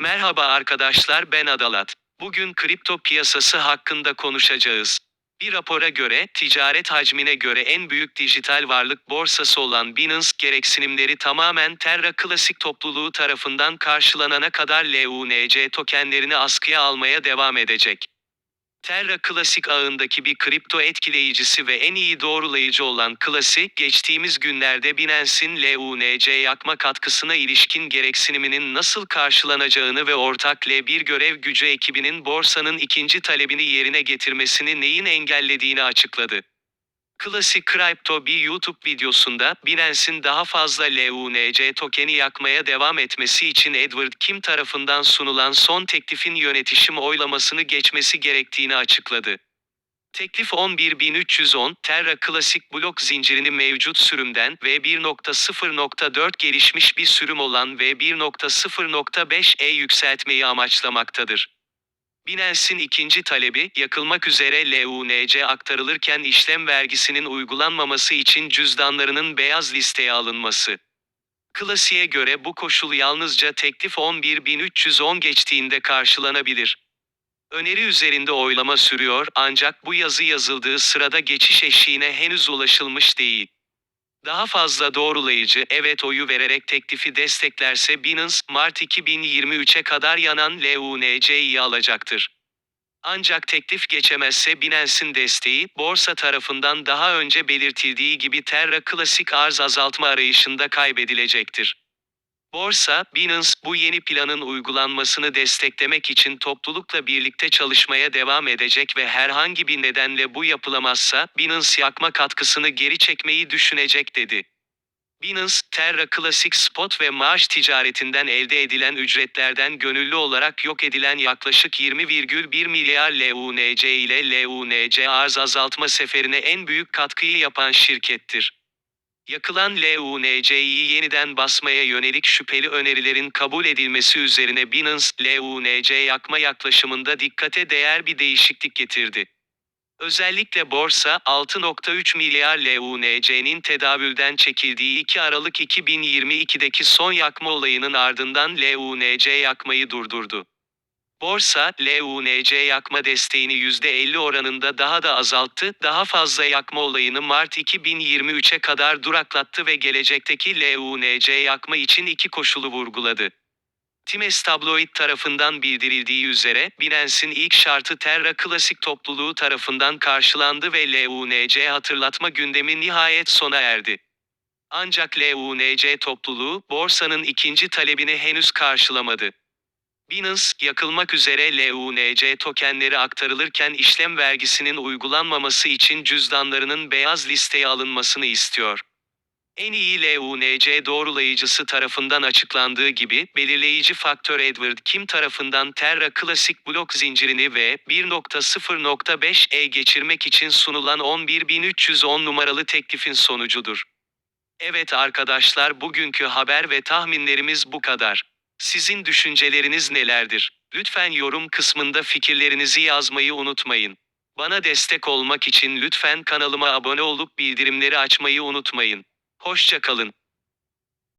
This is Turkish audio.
Merhaba arkadaşlar ben Adalat. Bugün kripto piyasası hakkında konuşacağız. Bir rapora göre, ticaret hacmine göre en büyük dijital varlık borsası olan Binance gereksinimleri tamamen Terra Classic topluluğu tarafından karşılanana kadar LUNC tokenlerini askıya almaya devam edecek. Terra Classic ağındaki bir kripto etkileyicisi ve en iyi doğrulayıcı olan Classic, geçtiğimiz günlerde Binance'in LUNC yakma katkısına ilişkin gereksiniminin nasıl karşılanacağını ve ortak L1 görev gücü ekibinin borsanın ikinci talebini yerine getirmesini neyin engellediğini açıkladı. Crypto bir YouTube videosunda Binance'in daha fazla LUNC tokeni yakmaya devam etmesi için Edward Kim tarafından sunulan son teklifin yönetişim oylamasını geçmesi gerektiğini açıkladı. Teklif 11310 Terra Classic blok zincirini mevcut sürümden V1.0.4 gelişmiş bir sürüm olan V1.0.5'e yükseltmeyi amaçlamaktadır. Binance'in ikinci talebi, yakılmak üzere LUNC aktarılırken işlem vergisinin uygulanmaması için cüzdanlarının beyaz listeye alınması. Klasiğe göre bu koşul yalnızca teklif 11310 geçtiğinde karşılanabilir. Öneri üzerinde oylama sürüyor ancak bu yazı yazıldığı sırada geçiş eşiğine henüz ulaşılmış değil. Daha fazla doğrulayıcı evet oyu vererek teklifi desteklerse Binance, Mart 2023'e kadar yanan LUNC'yi alacaktır. Ancak teklif geçemezse Binance'in desteği, borsa tarafından daha önce belirtildiği gibi Terra Klasik arz azaltma arayışında kaybedilecektir. Borsa, Binance bu yeni planın uygulanmasını desteklemek için toplulukla birlikte çalışmaya devam edecek ve herhangi bir nedenle bu yapılamazsa Binance yakma katkısını geri çekmeyi düşünecek dedi. Binance, Terra Classic Spot ve maaş ticaretinden elde edilen ücretlerden gönüllü olarak yok edilen yaklaşık 20,1 milyar LUNC ile LUNC arz azaltma seferine en büyük katkıyı yapan şirkettir. Yakılan LUNC'yi yeniden basmaya yönelik şüpheli önerilerin kabul edilmesi üzerine Binance, LUNC yakma yaklaşımında dikkate değer bir değişiklik getirdi. Özellikle borsa, 6.3 milyar LUNC'nin tedavülden çekildiği 2 Aralık 2022'deki son yakma olayının ardından LUNC yakmayı durdurdu. Borsa, LUNC yakma desteğini %50 oranında daha da azalttı, daha fazla yakma olayını Mart 2023'e kadar duraklattı ve gelecekteki LUNC yakma için iki koşulu vurguladı. Times Tabloid tarafından bildirildiği üzere, Binance'in ilk şartı Terra Classic topluluğu tarafından karşılandı ve LUNC hatırlatma gündemi nihayet sona erdi. Ancak LUNC topluluğu, borsanın ikinci talebini henüz karşılamadı. Binance, yakılmak üzere LUNC tokenleri aktarılırken işlem vergisinin uygulanmaması için cüzdanlarının beyaz listeye alınmasını istiyor. En iyi LUNC doğrulayıcısı tarafından açıklandığı gibi, belirleyici faktör Edward Kim tarafından Terra Classic blok zincirini ve 1.0.5'e geçirmek için sunulan 11310 numaralı teklifin sonucudur. Evet arkadaşlar bugünkü haber ve tahminlerimiz bu kadar. Sizin düşünceleriniz nelerdir? Lütfen yorum kısmında fikirlerinizi yazmayı unutmayın. Bana destek olmak için lütfen kanalıma abone olup bildirimleri açmayı unutmayın. Hoşça kalın.